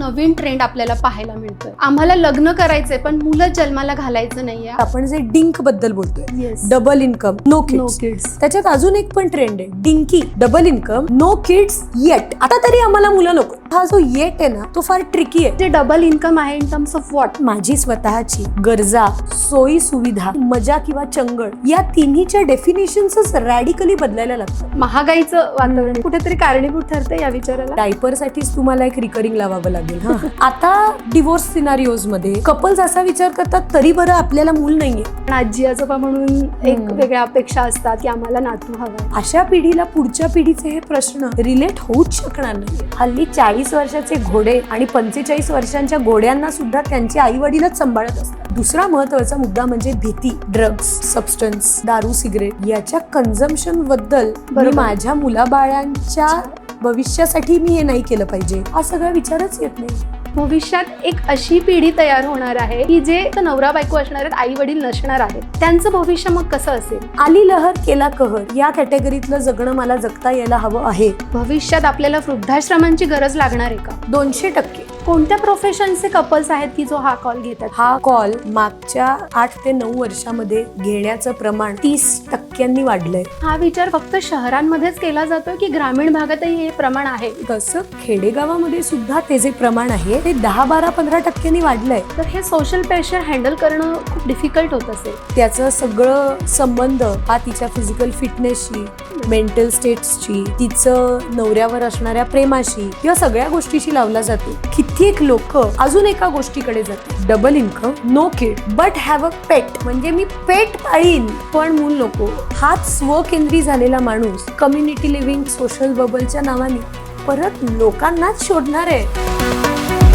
नवीन trend आपल्याला पाहायला मिळतोय. आम्हाला लग्न करायचंय पण मुलं जन्माला घालायचं नाहीये. आपण जे डिंकबद्दल बोलतोय double income no no kids kids त्याच्यात अजून एक पण ट्रेंड आहे dinky double income no kids yet आता तरी आम्हाला मुलं नको. हा जो येट आहे ना तो फार ट्रिकी आहे. ते डबल इन्कम आहे इन टर्म्स ऑफ वॉट माझी स्वतःची गरजा सोयी सुविधा मजा किंवा चंगळ या तिन्हीच्या डेफिनेशन्सच रॅडिकली बदलायला लागतात. महागाईचं वातावरण कुठेतरी कारणीभूत ठरतं या विचाराला. डायपर साठीच तुम्हाला एक रिकरिंग लावावं लागेल हा. आता डिवोर्स सिनारिओजमध्ये कपल्स असा विचार करतात तरी बरं आपल्याला मूल नाहीये. पण आजी आजोबा म्हणून एक. वेगळ्या अपेक्षा असतात की आम्हाला नातू हवाय. अशा पिढीला पुढच्या पिढीचे हे प्रश्न रिलेट होऊच शकणार नाही हल्ली चाळीस वर्षाचे घोडे आणि पंचेचाळीस वर्षांच्या घोड्यांना सुद्धा त्यांचे आई वडीलच सांभाळत असतात. दुसरा महत्त्वाचा मुद्दा म्हणजे भीती ड्रग्स सबस्टन्स दारू सिगरेट याच्या कन्झम्पशनबद्दल. माझ्या मुलाबाळांच्या भविष्यासाठी मी हे नाही केलं पाहिजे. हा सगळा विचारच येत नाही. भविष्यात एक अशी पिढी तयार होणार आहे की जे नवरा बायको असणार आहेत आई वडील नसणार आहेत. त्यांचं भविष्य मग कसं असेल? आली लहर केला कहर. या कॅटेगरीतलं जगणं मला जगता यायला हवं आहे. भविष्यात आपल्याला वृद्धाश्रमांची गरज लागणार आहे का? दोनशे टक्के. कोणत्या प्रोफेशनचे कपल्स आहेत की जो हा कॉल घेतात? हा कॉल मागच्या आठ ते नऊ वर्षामध्ये घेण्याचं प्रमाण तीस टक्क्यांनी वाढलंय. हा विचार फक्त शहरांमध्येच केला जातो की ग्रामीण भागातही हे प्रमाण आहे? तसं खेडेगावामध्ये सुद्धा ते जे प्रमाण आहे ते दहा बारा पंधरा टक्क्यांनी वाढलंय. तर हे सोशल प्रेशर हँडल करणं खूप डिफिकल्ट होत असेल. त्याचं सगळं संबंध हा तिच्या फिजिकल फिटनेसशी मेंटल स्टेट्सची तिचं नवऱ्यावर असणाऱ्या प्रेमाशी या सगळ्या गोष्टीशी लावला जातो. कित्येक लोक अजून एका गोष्टीकडे जातात. Double income no kid but have a pet म्हणजे मी पेट पाळीन पण मूल नको. हाच स्वकेंद्री झालेला माणूस कम्युनिटी लिव्हिंग सोशल बबलच्या नावाने परत लोकांनाच शोधणार आहे.